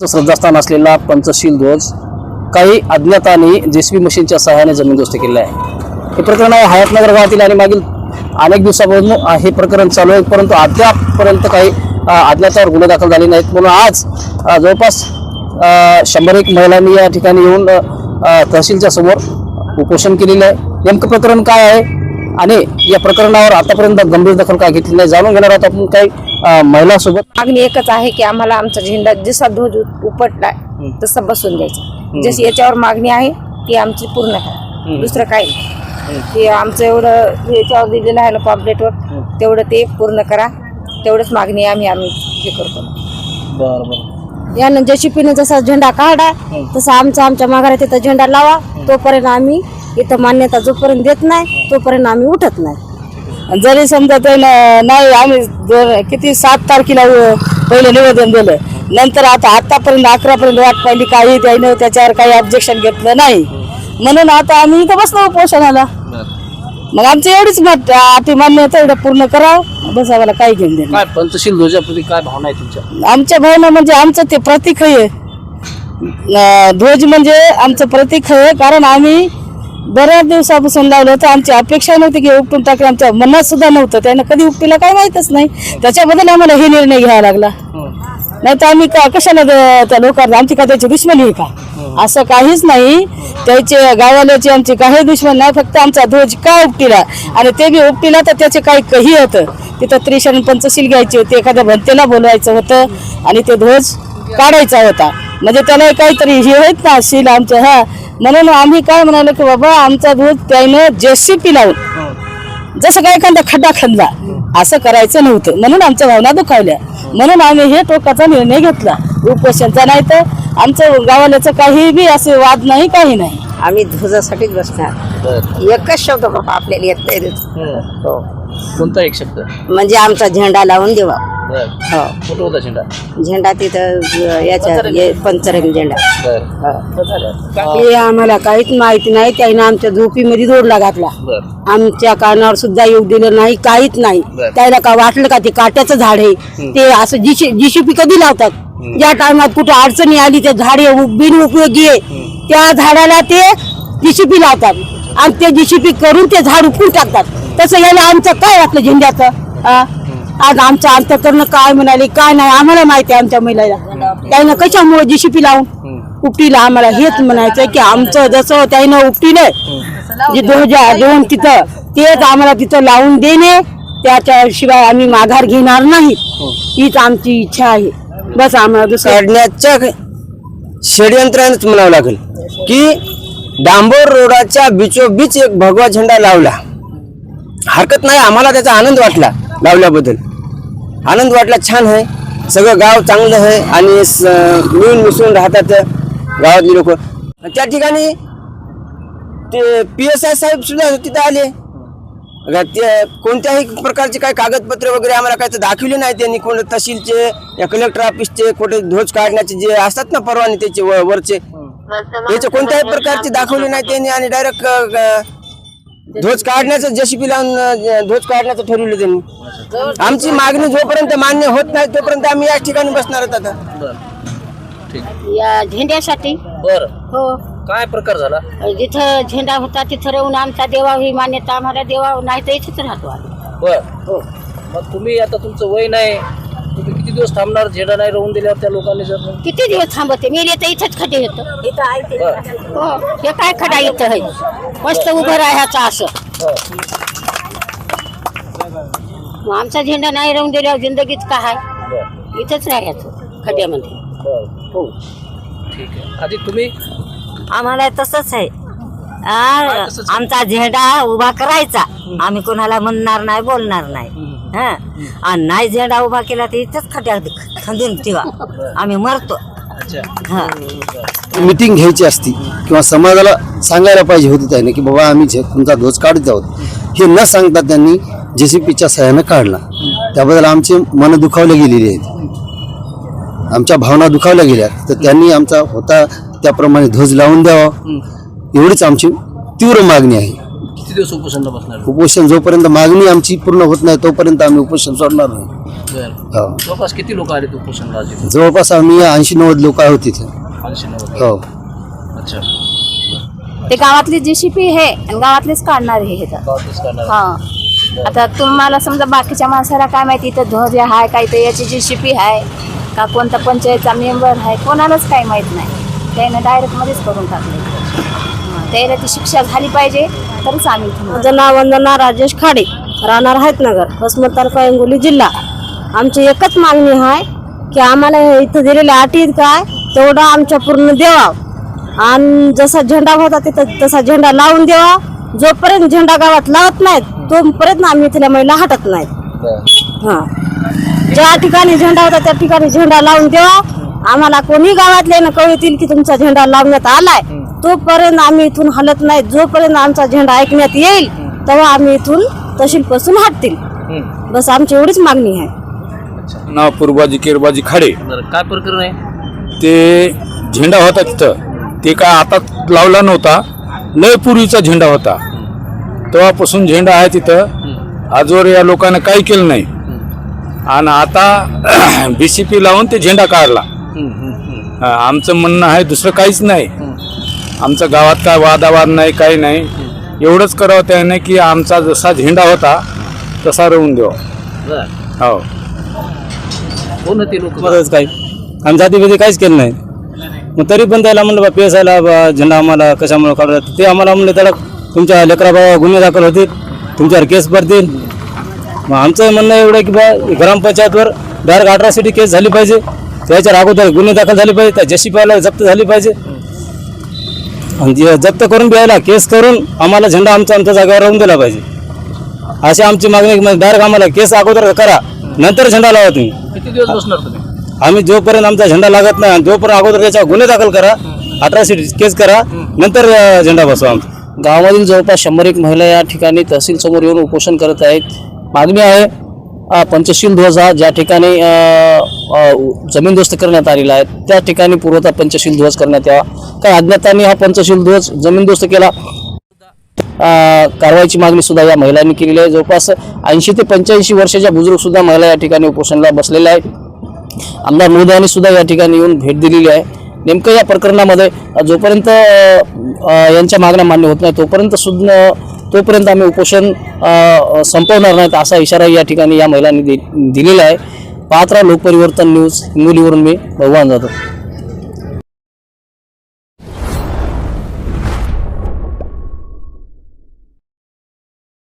श्रद्धास्थान असलेला पंचशील ध्वज काही अज्ञातांनी जेसीबी मशीनच्या सहाय्याने जमीनदोस्त केले आहे. हे प्रकरण आहे हयातनगर गावातील आणि मागील अनेक दिवसापासून हे प्रकरण चालू आहे परंतु अद्यापपर्यंत काही अज्ञातावर गुन्हे दाखल झाले नाहीत. म्हणून आज जवळपास शंभर एक महिलांनी या ठिकाणी येऊन तहसीलच्या समोर उपोषण केलेलं आहे. नेमकं प्रकरण काय आहे? आणि या प्रकरणावर आतापर्यंत गंभीर दखल काय घेतली नाही जाणून घेणार आहोत आपण काही अ, महिलांसोबत. मागणी एकच आहे की आम्हाला आमचा झेंडा जसा ध्वज उपटलाय तसा बसून द्यायचा जशी याच्यावर मागणी आहे ती आमची पूर्ण करा दुसरं काही. ते आमचं एवढं याच्यावर दिलेलं आहे ना पॉम्पलेटवर तेवढं ते पूर्ण करा. तेवढंच मागणी आहे आम्ही आम्ही हे करतो. बरं बरं. यानं जशीपीनं जसा झेंडा काढा तसा आमचा आमच्या माघारात तिथं झेंडा लावा. तोपर्यंत आम्ही इथं मान्यता जोपर्यंत देत नाही तोपर्यंत आम्ही उठत नाही. जरी समजा ते न- नाही आम्ही जर किती सात तारखेला पहिले निवेदन दिलं नंतर आता आतापर्यंत अकरापर्यंत वाट पाहिली काही त्यानं त्याच्यावर काही ऑब्जेक्शन घेतलं नाही. म्हणून आता आम्ही इथं बसलो उपोषणाला. मग आमची एवढीच मत अटी मान्य आहे तेवढं पूर्ण करावं बस आम्हाला काही घेऊन देणं काय पंचशील ध्वजाप्रती काय भावना आहे तुमच्या? आमच्या भावना म्हणजे आमचं ते प्रतीक आहे. ध्वज म्हणजे आमचं प्रतीक आहे कारण आम्ही बऱ्याच दिवसापासून लावलं होतं. आमची अपेक्षा नव्हती की उपटून टाकलं. आमच्या मनात सुद्धा नव्हतं. त्यानं कधी उपटीला काय माहीतच नाही. त्याच्याबद्दल आम्हाला हे निर्णय घ्यावा लागला. नाही तर आम्ही का कशाला त्या लोकांना आमची का त्याची दुश्मनी आहे का? असं काहीच नाही. त्याचे गावाल्याची आमची काही दुश्मन नाही. फक्त आमचा ध्वज का उपटीला? आणि ते बी उपटीला तर त्याचे काही कही होतं. तिथं त्रिशरण पंचशील घ्यायची होती. एखाद्या भंतेला बोलवायचं होतं. आणि ते ध्वज काढायचा होता. म्हणजे त्याला काहीतरी हे आहेत ना शील आमचं हा. म्हणून आम्ही काय म्हणालो की बाबा आमचा ध्वज त्यानं जेसीपी लावून. जसं काय एखादा खड्डा खणला असं करायचं नव्हतं. म्हणून आमच्या भावना दुखावल्या. म्हणून आम्ही हे टोकाचा निर्णय घेतला. उपोषणचा नाही तर आमचं गावाल्याचं काही बी असे वाद नाही काही नाही. आम्ही ध्वजासाठीच बसणार. एकच शब्द बाबा आपल्याला येत नाही. हो. कोणता एक शब्द? म्हणजे आमचा झेंडा लावून देवा. हो. कुठं होता झेंडा? झेंडा तिथं याच्या पंचरंग झेंडा. हे आम्हाला काहीच माहिती नाही त्याने आमच्या झोपीमध्ये जोडला घातला. आमच्या कानावर सुद्धा येऊ दिलं नाही काहीच नाही. त्याला का वाटलं का ते काट्याचं झाड आहे? ते असं जिशी जिशिपी कधी लावतात? ज्या टायमात कुठं अडचणी आली ते झाडे बिन उपयोगी आहे. त्या झाडाला ते जिशिपी लावतात. आणि ते जिशिपी करून ते झाड उपटून टाकतात. तसं याला आमचं काय वाटलं झेंड्याचं? आज आमचं अंतकरण काय म्हणाले काय नाही आम्हाला माहिती आहे आमच्या महिलाला. त्यानं कशामुळे जिशिपी लावून? उपटीला आम्हाला हेच म्हणायचं की आमचं जसं त्यानं उपटीलं जे ध्वजा दोन तिथं तेच आम्हाला तिथं लावून देणे त्याच्याशिवाय आम्ही माघार घेणार नाही. हीच आमची इच्छा आहे. बस आम्हाला दुसरं काढण्याच्या षडयंत्रानेच म्हणावं लागेल. की डांबोर रोडाच्या बिचोबीच एक भगवा झेंडा लावला. हरकत नाही आम्हाला त्याचा आनंद वाटला लावल्याबद्दल. आनंद वाटला छान आहे. सगळं गाव चांगलं आहे आणि मिळून मिसळून राहतात गावातली लोक. त्या ठिकाणी ते पी एस आय साहेब सुद्धा तिथे आले. ते कोणत्याही प्रकारचे काही कागदपत्र वगैरे आम्हाला काय तर दाखवले नाही त्यांनी. कोण तहसीलचे या कलेक्टर ऑफिसचे कुठे ध्वज काढण्याचे जे असतात ना परवाने त्याचे वरचे. त्याचे कोणत्याही प्रकारचे दाखवले नाही त्यांनी आणि डायरेक्ट ध्वज काढण्याचं जशीपी लावून ध्वज काढण्याचं ठरवलं त्यांनी. आमची मागणी जोपर्यंत मान्य होत नाही तोपर्यंत आम्ही याच ठिकाणी बसणार आहोत आता. या झेंड्यासाठी. बरं. हो. काय प्रकार झाला? जिथं झेंडा होता तिथं राहून आमचा देवा ही मान्यता आम्हाला देवा नाही तर इथेच राहतो आम्ही. बर. हो. मग तुम्ही आता तुमचं वय नाही किती दिवस थांबणार? झेंडा नाही राहून दिल्यावर त्या लोकांनी जर किती दिवस थांबते मी तर इथंच खडे येतं. हो. हे काय खडा इथं आहे? मस्त उभं राहायचं असं. हो. मग आमचा झेंडा नाही राहून दिल्यावर जिंदगीत काय इथंच राहायचं खड्यामध्ये हो. ठीक आहे. आधी तुम्ही? आम्हाला तसंच आहे. आ, तसंच आहे? आमचा झेंडा उभा करायचा. आम्ही कोणाला म्हणणार नाही बोलणार नाही. हा. आणि नाही झेंडा उभा केला तर इथंच खड्यात खंदून ठेवा. आम्ही मरतो. अच्छा. हा. मिटिंग घ्यायची असती किंवा समाजाला सांगायला पाहिजे होतं त्याने की बाबा आम्ही झे- तुमचा ध्वज काढत आहोत. हे न सांगता त्यांनी जेसीपीच्या सहाय्यानं काढला. त्याबद्दल आमचे मन दुखावले गेलेले आहेत. आमच्या भावना दुखावल्या गेल्या. तर त्यांनी आमचा होता त्याप्रमाणे ध्वज लावून द्यावा. एवढीच आमची तीव्र मागणी आहे. दिवस उपोषणला बसणार? उपोषण जोपर्यंत मागणी आमची पूर्ण होत नाही तोपर्यंत आम्ही उपोषण सोडणार नाही. बर. हो. जवळपास किती लोक आले उपोषणला आज इथे? जवळपास आम्ही ऐंशी नव्वद लोक आहोत तिथे ऐंशी नव्वद हो. अच्छा. ते गावातली जीसीपी आहे आणि गावातलेच काढणार हे इथं. गावातच करणार हा. आता तुम्हाला समजा बाकीच्या माणसाला काय माहिती इथं ध्वज आहे काय तर याची जीसीपी आहे का कोणता पंचायतचा मेंबर आहे कोणालाच काही माहीत नाही. त्याने डायरेक्ट मध्येच करून टाकले त्याला ती शिक्षा झाली पाहिजे तरच आम्ही माझं नाव वंदना राजेश खाडे राहणार आहेत नगर वसमत तालुका हिंगोली जिल्हा. आमची एकच मागणी आहे की आम्हाला इथं दिलेल्या अटीत काय तेवढं आमच्या पूर्ण देवा. आणि जसा झेंडा होता तिथं तसा झेंडा लावून द्यावा जोपर्यंत झेंडा गावात लावत नाहीत तोपर्यंत आम्ही तिला महिला हटत नाहीत. हा. ज्या ठिकाणी झेंडा होता त्या ठिकाणी झेंडा लावून द्यावा आम्हाला कोणी गावातले ना कळतील की तुमचा झेंडा लावण्यात आलाय. तोपर्यंत आम्ही इथून हलत नाही. जोपर्यंत आमचा झेंडा ऐकण्यात येईल तेव्हा आम्ही इथून तहसील पासून हटतील बस आमची एवढीच मागणी आहे. नाव पूर्वाजी केरबाजी खाडे. बरं काय प्रकरण आहे ते झेंडा होता तिथं. ते काय आता लावला नव्हता. लय पूर्वीचा झेंडा होता. तेव्हापासून झेंडा आहे तिथं. आजवर या लोकांना काही केलं नाही. आणि आता बी सी पी लावून ते झेंडा काढला. हा, आमचं म्हणणं आहे दुसरं काहीच नाही. आमच्या गावात काय वादावाद नाही काही नाही. एवढंच करावं त्याने की आमचा जसा झेंडा होता तसा राहून द्यावा. बरं. हो. कोण होते लोक? काही. आम्ही जातीभेदी काहीच केलं नाही. मग तरी पण त्याला म्हणलं बा पेसायला बा झेंडा आम्हाला कशामुळे काढला? ते आम्हाला म्हणले त्याला तुमच्या लेकरा बाबा गुन्हे दाखल होतील तुमच्यावर केस भरतील मग आमचं म्हणणं एवढं की बा ग्रामपंचायतवर डायरेक्ट अठरासिटी केस झाली पाहिजे. त्याच्या अगोदर गुन्हे दाखल झाले पाहिजे त्या जशी पाहायला जप्त झाली पाहिजे. आणि जप्त करून द्यायला केस करून आम्हाला झेंडा आमचा आमच्या जागेवर राहून दिला पाहिजे. अशी आमची मागणी डायरेक्ट आम्हाला केस अगोदर करा नंतर झेंडा लावा तुम्ही. किती दिवस बसणार तुम्ही? आम्ही जोपर्यंत आमचा झेंडा लागत नाही आणि जोपर्यंत अगोदर त्याच्यावर गुन्हे दाखल करा अठराशे केस करा नंतर झेंडा बसवा आमचा. गावामधील जवळपास शंभर एक महिला या ठिकाणी तहसील समोर येऊन उपोषण करत आहेत. मागणी आहे पंचशील ध्वज हा ज्या ठिकाणी जमीनदोस्त करण्यात आलेला आहे. त्या ठिकाणी पूर्वतः पंचशील ध्वज करण्यात यावा. काही अज्ञातांनी हा पंचशील ध्वज जमीनदोस्त केला? कारवाईची मागणी सुद्धा या महिलांनी केलेली आहे. जवळपास ऐंशी ते पंच्याऐंशी वर्षाच्या बुजुर्ग सुद्धा महिला या ठिकाणी उपोषणाला बसलेल्या आहेत. आमदार मोदयांनी सुद्धा या ठिकाणी येऊन भेट दिलेली आहे. नेमकं या प्रकरणामध्ये जोपर्यंत यांच्या मागण्या मान्य होत नाही तोपर्यंत सुद्धा तोपर्यंत आम्ही उपोषण संपवणार नाहीत असा इशारा या ठिकाणी या महिलांनी दि दिलेला आहे. पात्रा लोकपरिवर्तन न्यूज हिंगोलीवरून मी भगवान जाधव.